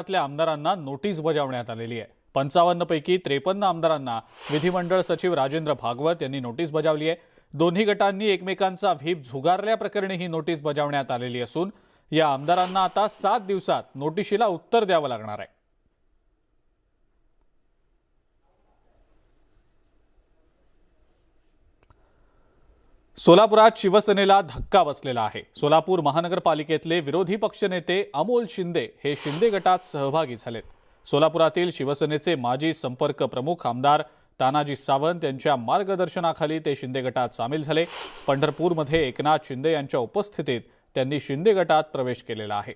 राज्यातल्या आमदारांना नोटीस बजावण्यात आलेली आहे. पंचावन्न पैकी त्रेपन्न आमदारांना विधिमंडळ सचिव राजेंद्र भागवत यांनी नोटीस बजावली आहे. दोन्ही गटांनी एकमेकांचा व्हीप झुगारल्याप्रकरणी ही नोटीस बजावण्यात आलेली असून या आमदारांना आता सात दिवसात नोटिशीला उत्तर द्यावं लागणार आहे. सोलापुरात शिवसेनेला धक्का बसलेला आहे. सोलापूर महानगरपालिकेतले विरोधी पक्षनेते अमोल शिंदे हे शिंदे गटात सहभागी झालेत. सोलापुरातील शिवसेनेचे माजी संपर्क प्रमुख आमदार तानाजी सावंत यांच्या मार्गदर्शनाखाली ते शिंदे गटात सामील झाले. पंढरपूरमध्ये एकनाथ शिंदे यांच्या उपस्थितीत त्यांनी शिंदे गटात प्रवेश केलेला आहे.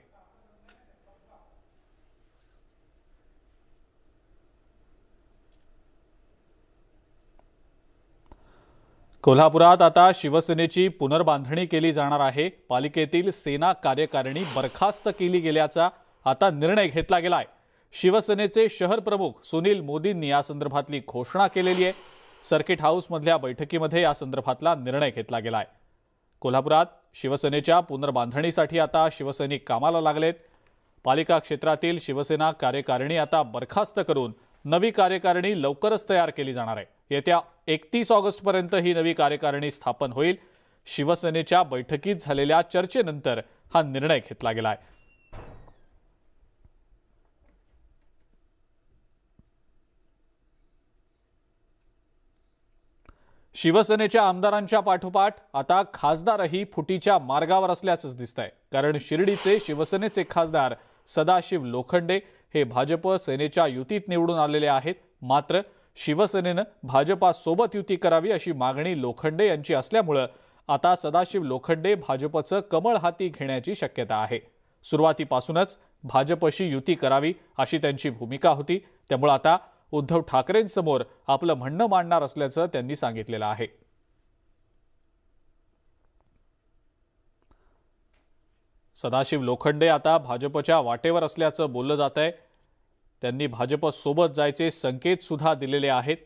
कोल्हापुरात आता शिवसेनेची पुनर्बांधणी केली जाणार आहे. पालिकेतील सेना कार्यकारिणी बरखास्त केली गेल्याचा आता निर्णय घेतला गेलाय. शिवसेनेचे शहर प्रमुख सुनील मोदींनी या संदर्भातली घोषणा केलेली आहे. सर्किट हाऊसमधल्या बैठकीमध्ये या संदर्भातला निर्णय घेतला गेला आहे कोल्हापुरात शिवसेनेच्या पुनर्बांधणीसाठी आता शिवसैनिक कामाला लागलेत. पालिका क्षेत्रातील शिवसेना कार्यकारिणी आता बरखास्त करून नवी कार्यकारिणी लवकरच तयार केली जाणार आहे. येत्या एकतीस ऑगस्टपर्यंत ही नवी कार्यकारिणी स्थापन होईल. शिवसेनेच्या बैठकीत झालेल्या चर्चेनंतर हा निर्णय घेतला गेलाय. शिवसेनेच्या आमदारांच्या पाठोपाठ आता खासदारही फुटीच्या मार्गावर असल्याचंच दिसतंय. कारण शिर्डीचे शिवसेनेचे खासदार सदाशिव लोखंडे हे भाजप सेनेच्या युतीत निवडून आलेले आहेत. मात्र शिवसेनेनं भाजपासोबत युती करावी अशी मागणी लोखंडे यांची असल्यामुळं आता सदाशिव लोखंडे भाजपचं कमळ हाती घेण्याची शक्यता आहे. सुरुवातीपासूनच भाजपशी युती करावी अशी त्यांची भूमिका होती. त्यामुळे आता उद्धव ठाकरेंसमोर आपलं म्हणणं मांडणार असल्याचं त्यांनी सांगितलेलं आहे. सदाशिव लोखंडे आता भाजपच्या वाटेवर असल्याचं बोललं जात आहे. त्यांनी भाजपसोबत जायचे संकेतसुद्धा दिलेले आहेत.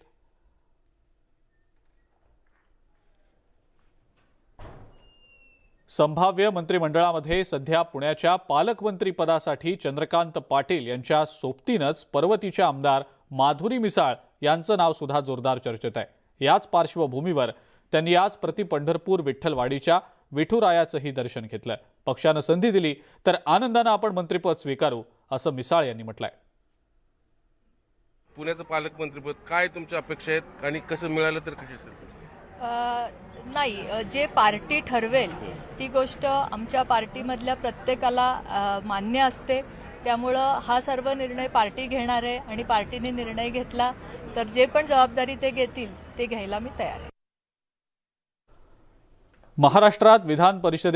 संभाव्य मंत्रिमंडळामध्ये सध्या पुण्याच्या पालकमंत्रीपदासाठी चंद्रकांत पाटील यांच्या सोबतीनंच पर्वतीच्या आमदार माधुरी मिसाळ यांचं नाव सुद्धा जोरदार चर्चेत आहे. याच पार्श्वभूमीवर त्यांनी आज प्रति पंढरपूर विठ्ठलवाडीच्या विठुरायाचंही दर्शन घेतलं पक्षानं संधी दिली तर आनंदानं आपण मंत्रिपद स्वीकारू असं मिसाळ यांनी म्हटलंय. पुण्याचं पालकमंत्रीपद काय तुमच्या अपेक्षा आहेत आणि कसं मिळालं तर कशी असेल? अ, नाही जे पार्टी ठरवेल ती गोष्ट आमच्या पार्टीमधल्या प्रत्येकाला मान्य असते. त्यामुळं हा सर्व निर्णय पार्टी घेणार आहे आणि पार्टीने निर्णय घेतला तर जे पण जबाबदारी ते घेतील ते घ्यायला मी तयार आहे. महाराष्ट्रात विधान परिषदेत